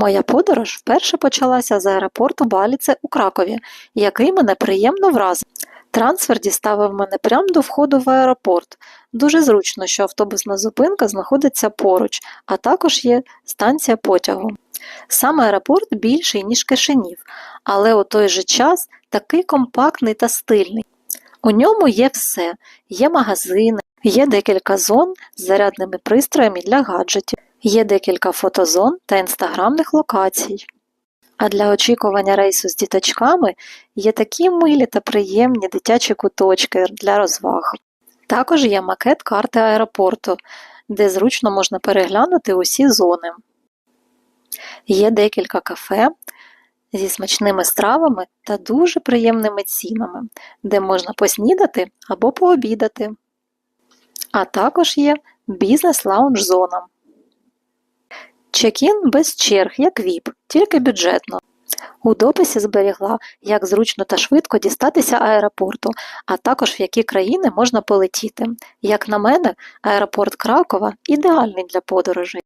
Моя подорож вперше почалася з аеропорту Баліце у Кракові, який мене приємно вразив. Трансфер діставив мене прямо до входу в аеропорт. Дуже зручно, що автобусна зупинка знаходиться поруч, а також є станція потягу. Сам аеропорт більший, ніж Кишинів, але у той же час такий компактний та стильний. У ньому є все: є магазини, є декілька зон з зарядними пристроями для гаджетів, є декілька фотозон та інстаграмних локацій. А для очікування рейсу з діточками є такі милі та приємні дитячі куточки для розваг. Також є макет карти аеропорту, де зручно можна переглянути усі зони. Є декілька кафе зі смачними стравами та дуже приємними цінами, де можна поснідати або пообідати. А також є бізнес-лаунж зона. Чек-ін без черг, як ВІП, тільки бюджетно. У дописі зберігла, як зручно та швидко дістатися аеропорту, а також в які країни можна полетіти. Як на мене, аеропорт Кракова ідеальний для подорожей.